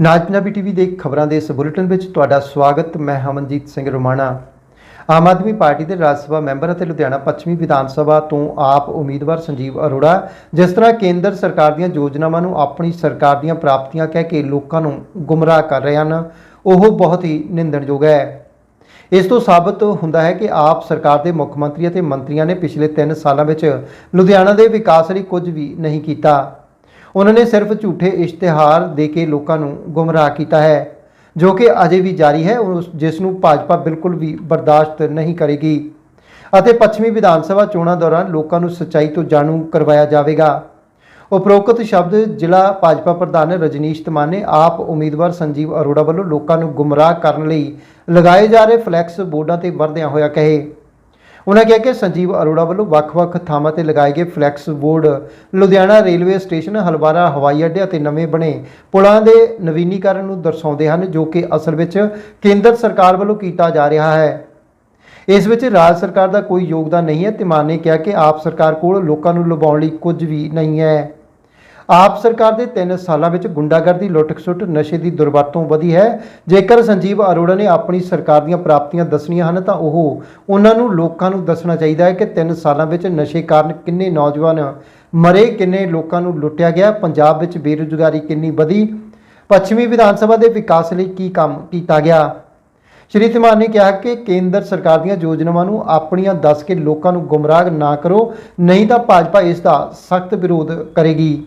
ਨਾਜ Punjabi TV ਦੇ ਖਬਰਾਂ ਦੇ ਇਸ ਬੁਲੇਟਿਨ ਵਿੱਚ ਤੁਹਾਡਾ ਸਵਾਗਤ, ਮੈਂ ਹਮਨਜੀਤ ਸਿੰਘ ਰੋਮਾਣਾ। ਆਮ ਆਦਮੀ ਪਾਰਟੀ ਦੇ ਰਾਜ ਸਭਾ ਮੈਂਬਰ ਅਤੇ ਲੁਧਿਆਣਾ ਪੱਛਮੀ ਵਿਧਾਨ ਸਭਾ ਤੋਂ ਆਪ ਉਮੀਦਵਾਰ ਸੰਜੀਵ ਅਰੋੜਾ, ਜਿਸ ਤਰ੍ਹਾਂ ਕੇਂਦਰ ਸਰਕਾਰ ਦੀਆਂ ਯੋਜਨਾਵਾਂ ਨੂੰ ਆਪਣੀ ਸਰਕਾਰ ਦੀਆਂ ਪ੍ਰਾਪਤੀਆਂ ਕਹਿ ਕੇ ਲੋਕਾਂ ਨੂੰ ਗੁੰਮਰਾਹ ਕਰ ਰਹੇ ਹਨ, ਉਹ ਬਹੁਤ ਹੀ ਨਿੰਦਣਯੋਗ ਹੈ। ਇਸ ਤੋਂ ਸਾਬਤ ਹੁੰਦਾ ਹੈ ਕਿ ਆਪ ਸਰਕਾਰ ਦੇ ਮੁੱਖ ਮੰਤਰੀ ਅਤੇ ਮੰਤਰੀਆਂ ਨੇ ਪਿਛਲੇ 3 ਸਾਲਾਂ ਵਿੱਚ ਲੁਧਿਆਣਾ ਦੇ ਵਿਕਾਸ ਲਈ ਕੁਝ ਵੀ ਨਹੀਂ ਕੀਤਾ। ਉਹਨਾਂ ਨੇ ਸਿਰਫ ਝੂਠੇ ਇਸ਼ਤਿਹਾਰ ਦੇ ਕੇ ਲੋਕਾਂ ਨੂੰ ਗੁੰਮਰਾਹ ਕੀਤਾ ਹੈ, ਜੋ ਕਿ ਅਜੇ ਵੀ ਜਾਰੀ ਹੈ, ਉਸ ਜਿਸ ਨੂੰ ਭਾਜਪਾ ਬਿਲਕੁਲ ਵੀ ਬਰਦਾਸ਼ਤ ਨਹੀਂ ਕਰੇਗੀ। ਅਤੇ ਪੱਛਮੀ ਵਿਧਾਨ ਸਭਾ ਚੋਣਾਂ ਦੌਰਾਨ ਲੋਕਾਂ ਨੂੰ ਸੱਚਾਈ ਤੋਂ ਜਾਣੂ ਕਰਵਾਇਆ ਜਾਵੇਗਾ। ਉਪਰੋਕਤ ਸ਼ਬਦ ਜ਼ਿਲ੍ਹਾ ਭਾਜਪਾ ਪ੍ਰਧਾਨ ਰਜਨੀਸ਼ ਤਮਾਨ ਨੇ ਆਪ ਉਮੀਦਵਾਰ ਸੰਜੀਵ ਅਰੋੜਾ ਵੱਲੋਂ ਲੋਕਾਂ ਨੂੰ ਗੁੰਮਰਾਹ ਕਰਨ ਲਈ ਲਗਾਏ ਜਾ ਰਹੇ ਫਲੈਕਸ ਬੋਰਡਾਂ ਤੇ ਵਰਦਿਆਂ ਹੋਇਆ ਕਹੇ। ਉਹਨਾਂ ਕਿਹਾ ਕਿ ਸੰਜੀਵ ਅਰੋੜਾ ਵੱਲੋਂ ਵੱਖ-ਵੱਖ ਥਾਵਾਂ ਤੇ ਲਗਾਏ ਗਏ flex board, Ludhiana railway station, Halwara, ਹਵਾਈ ਅੱਡੇ ਅਤੇ ਨਵੇਂ ਬਣੇ ਪੁਲਾਂ ਦੇ ਨਵੀਨੀਕਰਨ ਨੂੰ ਦਰਸਾਉਂਦੇ ਹਨ, ਜੋ ਕਿ ਅਸਲ ਵਿੱਚ ਕੇਂਦਰ ਸਰਕਾਰ ਵੱਲੋਂ ਕੀਤਾ ਜਾ ਰਿਹਾ ਹੈ। ਇਸ ਵਿੱਚ ਰਾਜ ਸਰਕਾਰ ਦਾ ਕੋਈ ਯੋਗਦਾਨ ਨਹੀਂ ਹੈ ਤਿਮਾਨ ਨੇ ਕਿਹਾ ਕਿ ਆਪ ਸਰਕਾਰ ਕੋਲ ਲੋਕਾਂ ਨੂੰ ਲੁਭਾਉਣ ਲਈ ਕੁਝ ਵੀ ਨਹੀਂ ਹੈ। ਆਪ ਸਰਕਾਰ ਦੇ 3 ਸਾਲਾਂ ਵਿੱਚ ਗੁੰਡਾਗਰਦੀ, ਲੁੱਟ-ਖਸੁੱਟ ਨਸ਼ੇ ਦੀ ਦੁਰਵਰਤੋਂ ਵਧੀ ਹੈ। ਜੇਕਰ ਸੰਜੀਵ ਅਰੋੜਾ ਨੇ ਆਪਣੀ ਸਰਕਾਰ ਦੀਆਂ ਪ੍ਰਾਪਤੀਆਂ ਦੱਸਣੀਆਂ ਹਨ, ਤਾਂ ਉਹ ਉਹਨਾਂ ਨੂੰ ਲੋਕਾਂ ਨੂੰ ਦੱਸਣਾ ਚਾਹੀਦਾ ਹੈ ਕਿ 3 ਸਾਲਾਂ ਵਿੱਚ ਨਸ਼ੇ ਕਾਰਨ ਕਿੰਨੇ ਨੌਜਵਾਨ ਮਰੇ, ਕਿੰਨੇ ਲੋਕਾਂ ਨੂੰ ਲੁੱਟਿਆ ਗਿਆ, ਪੰਜਾਬ ਵਿੱਚ ਬੇਰੁਜ਼ਗਾਰੀ ਕਿੰਨੀ ਵਧੀ, ਪੱਛਮੀ ਵਿਧਾਨ ਸਭਾ ਦੇ ਵਿਕਾਸ ਲਈ ਕੀ ਕੰਮ ਕੀਤਾ ਗਿਆ। ਸ਼੍ਰੀ ਧੀਮਾਨ ਨੇ ਕਿਹਾ ਕਿ ਕੇਂਦਰ ਸਰਕਾਰ ਦੀਆਂ ਯੋਜਨਾਵਾਂ ਨੂੰ ਆਪਣੀਆਂ ਦੱਸ ਕੇ ਲੋਕਾਂ ਨੂੰ ਗੁੰਮਰਾਹ ਨਾ ਕਰੋ, ਨਹੀਂ ਤਾਂ ਭਾਜਪਾ ਇਸ ਦਾ ਸਖਤ ਵਿਰੋਧ ਕਰੇਗੀ।